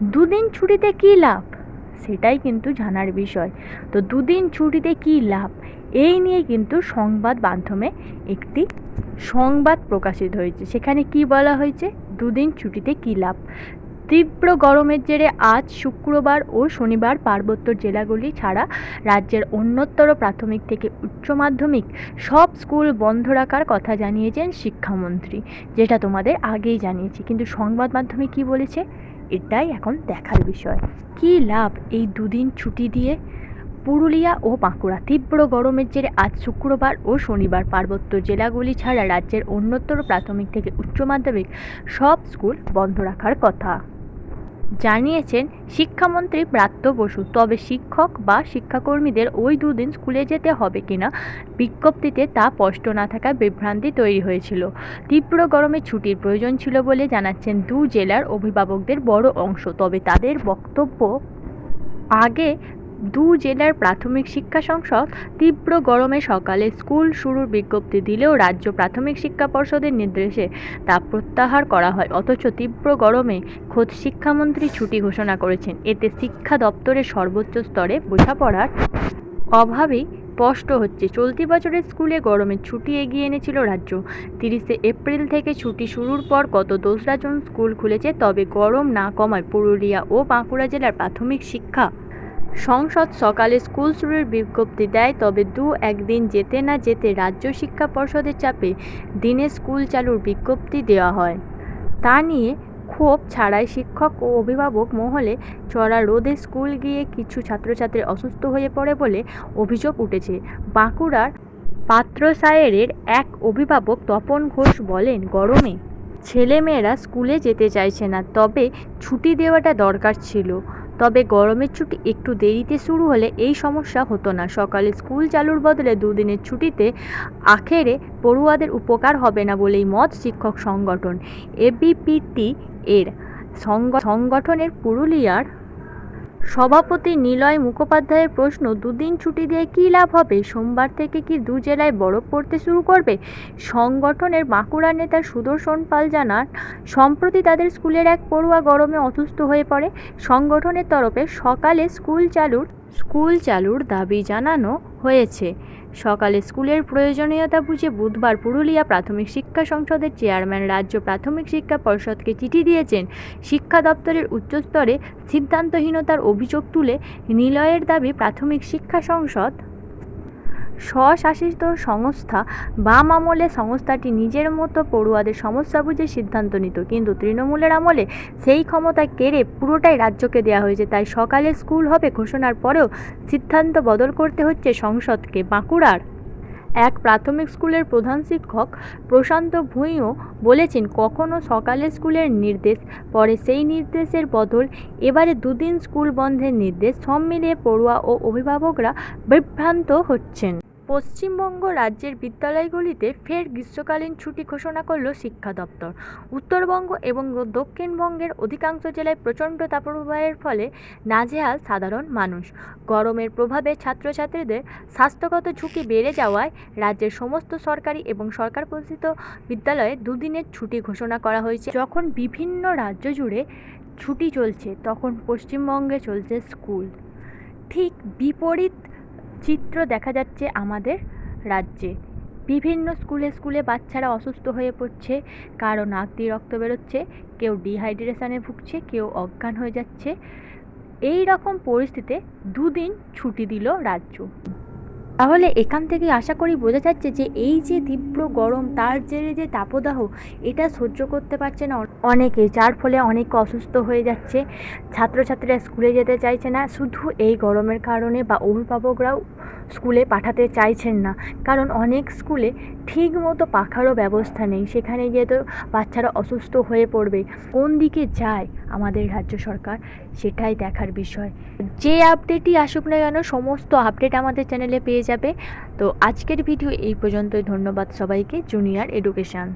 দুদিন ছুটিতে কী লাভ? সেটাই কিন্তু জানার বিষয়। তো দুদিন ছুটিতে কী লাভ? এই নিয়ে কিন্তু সংবাদ মাধ্যমে একটি সংবাদ প্রকাশিত হয়েছে। সেখানে কি বলা হয়েছে? দুদিন ছুটিতে কী লাভ? তীব্র গরমের জেরে আজ শুক্রবার ও শনিবার পার্বত্য জেলাগুলি ছাড়া রাজ্যের অন্যতর প্রাথমিক থেকে উচ্চ মাধ্যমিক সব স্কুল বন্ধ রাখার কথা জানিয়েছেন শিক্ষামন্ত্রী, যেটা তোমাদের আগেই জানিয়েছি। কিন্তু সংবাদ মাধ্যমে কি বলেছে? এটাই এখন দেখার বিষয়। কি লাভ এই দুদিন ছুটি দিয়ে? পুরুলিয়া ও বাঁকুড়া তীব্র গরমের জেরে আজ শুক্রবার ও শনিবার পার্বত্য জেলাগুলি ছাড়া রাজ্যের অন্যতর প্রাথমিক থেকে উচ্চ মাধ্যমিক সব স্কুল বন্ধ রাখার কথা। জানিয়েছেন, শিক্ষামন্ত্রী ব্রাত্য বসু, তবে শিক্ষক বা শিক্ষাকর্মীদের ওই দুদিন স্কুলে যেতে হবে কিনা বিজ্ঞপ্তিতে তা স্পষ্ট না থাকায় বিভ্রান্তি তৈরি হয়েছিল। তীব্র গরমে ছুটির প্রয়োজন ছিল বলে জানাচ্ছেন দু জেলার অভিভাবকদের বড় অংশ। তবে তাদের বক্তব্য আগে দু জেলার প্রাথমিক শিক্ষা সংসদ তীব্র গরমে সকালে স্কুল শুরুর বিজ্ঞপ্তি দিলেও রাজ্য প্রাথমিক শিক্ষা পর্ষদের নির্দেশে তা প্রত্যাহার করা হয়। অথচ তীব্র গরমে খোদ শিক্ষামন্ত্রী ছুটি ঘোষণা করেছেন। এতে শিক্ষা দপ্তরের সর্বোচ্চ স্তরে বোঝাপড়ার অভাবেই স্পষ্ট হচ্ছে। চলতি বছরের স্কুলে গরমের ছুটি এগিয়ে এনেছিল রাজ্য। তিরিশে এপ্রিল থেকে ছুটি শুরুর পর গত দোসরা জুন স্কুল খুলেছে, তবে গরম না কমায় পুরুলিয়া ও বাঁকুড়া জেলার প্রাথমিক শিক্ষা সংসদ সকালে স্কুল শুরুর বিজ্ঞপ্তি দেয়, তবে দু একদিন যেতে না যেতে রাজ্য শিক্ষা পর্ষদের চাপে দিনে স্কুল চালুর বিজ্ঞপ্তি দেওয়া হয়। তা নিয়ে ক্ষোভ ছাড়াই শিক্ষক ও অভিভাবক মহলে চড়া রোদে স্কুল গিয়ে কিছু ছাত্রছাত্রী অসুস্থ হয়ে পড়ে বলে অভিযোগ উঠেছে। বাঁকুড়ার পাত্রসায়েরের এক অভিভাবক তপন ঘোষ বলেন, গরমে ছেলেমেয়েরা স্কুলে যেতে চাইছে না, তবে ছুটি দেওয়াটা দরকার ছিল। তবে গরমের ছুটি একটু দেরিতে শুরু হলে এই সমস্যা হতো না। সকালে স্কুল চালুর বদলে দুদিনের ছুটিতে আখেরে পড়ুয়াদের উপকার হবে না বলেই মত শিক্ষক সংগঠন এবিপিটি এর সংগ- সংগঠনের পুরুলিয়ার সভাপতি নিলয় মুখোপাধ্যায়ের প্রশ্ন, দুদিন ছুটি দিয়ে কী লাভ হবে? সোমবার থেকে কি দু জেলায় বরফ পড়তে শুরু করবে? সংগঠনের বাঁকুড়া নেতা সুদর্শন পাল জানান, সম্প্রতি তাদের স্কুলের এক পড়ুয়া গরমে অসুস্থ হয়ে পড়ে। সংগঠনের তরফে সকালে স্কুল চালুর স্কুল চালুর দাবি জানানো হয়েছে। সকালে স্কুলের প্রয়োজনীয়তা বুঝে বুধবার পুরুলিয়া প্রাথমিক শিক্ষা সংসদের চেয়ারম্যান রাজ্য প্রাথমিক শিক্ষা পর্ষদকে চিঠি দিয়েছেন। শিক্ষা দপ্তরের উচ্চস্তরে সিদ্ধান্তহীনতার অভিযোগ তুলে নিলয়ের দাবি প্রাথমিক শিক্ষা সংসদ স্বশাসিত সংস্থা বাম আমলে সংস্থাটি নিজের মতো পড়ুয়াদের সমস্যা বুঝে সিদ্ধান্ত নিত। কিন্তু তৃণমূলের আমলে সেই ক্ষমতা কেড়ে পুরোটাই রাজ্যকে দেওয়া হয়েছে। তাই সকালে স্কুল হবে ঘোষণার পরেও সিদ্ধান্ত বদল করতে হচ্ছে সংসদকে। বাঁকুড়ার এক প্রাথমিক স্কুলের প্রধান শিক্ষক প্রশান্ত ভূঁইও বলেছেন, কখনো সকালে স্কুলের নির্দেশ, পরে সেই নির্দেশের বদল, এবারে দুদিন স্কুল বন্ধের নির্দেশ। সব মিলিয়ে পড়ুয়া ও অভিভাবকরা বিভ্রান্ত হচ্ছেন। পশ্চিমবঙ্গ রাজ্যের বিদ্যালয়গুলিতে ফের গ্রীষ্মকালীন ছুটি ঘোষণা করল শিক্ষা দপ্তর। উত্তরবঙ্গ এবং দক্ষিণবঙ্গের অধিকাংশ জেলায় প্রচণ্ড তাপপ্রবাহের ফলে নাজেহাল সাধারণ মানুষ। গরমের প্রভাবে ছাত্রছাত্রীদের স্বাস্থ্যগত ঝুঁকি বেড়ে যাওয়ায় রাজ্যের সমস্ত সরকারি এবং সরকার পোষিত বিদ্যালয়ে দুদিনের ছুটি ঘোষণা করা হয়েছে। যখন বিভিন্ন রাজ্য জুড়ে ছুটি চলছে, তখন পশ্চিমবঙ্গে চলছে স্কুল। ঠিক বিপরীত চিত্র দেখা যাচ্ছে আমাদের রাজ্যে। বিভিন্ন স্কুলে স্কুলে বাচ্চারা অসুস্থ হয়ে পড়ছে, কারও নাক দিয়ে রক্ত বেরোচ্ছে, কেউ ডিহাইড্রেশনে ভুগছে, কেউ অজ্ঞান হয়ে যাচ্ছে। এই রকম পরিস্থিতিতে দুদিন ছুটি দিল রাজ্য। তাহলে এখান থেকে আশা করি বোঝা যাচ্ছে যে এই যে তীব্র গরম, তার জেরে যে তাপদাহ, এটা সহ্য করতে পারছে না অনেকে, যার ফলে অনেক অসুস্থ হয়ে যাচ্ছে। ছাত্রছাত্রীরা স্কুলে যেতে চাইছে না। শুধু এই গরমের কারণে বা অভিভাবকরাও স্কুলে পাঠাতে চাইছেন না। কারণ অনেক স্কুলে ঠিক মতো পাখারও ব্যবস্থা নেই। সেখানে গিয়ে তো বাচ্চারা অসুস্থ হয়ে পড়বে। কোন দিকে যায় আমাদের রাজ্য সরকার, সেটাই দেখার বিষয়। যে আপডেটই আসুক না কেন, সমস্ত আপডেট আমাদের চ্যানেলে পেয়ে যাবে। তো আজকের ভিডিও এই পর্যন্তই। ধন্যবাদ সবাইকে। Junior education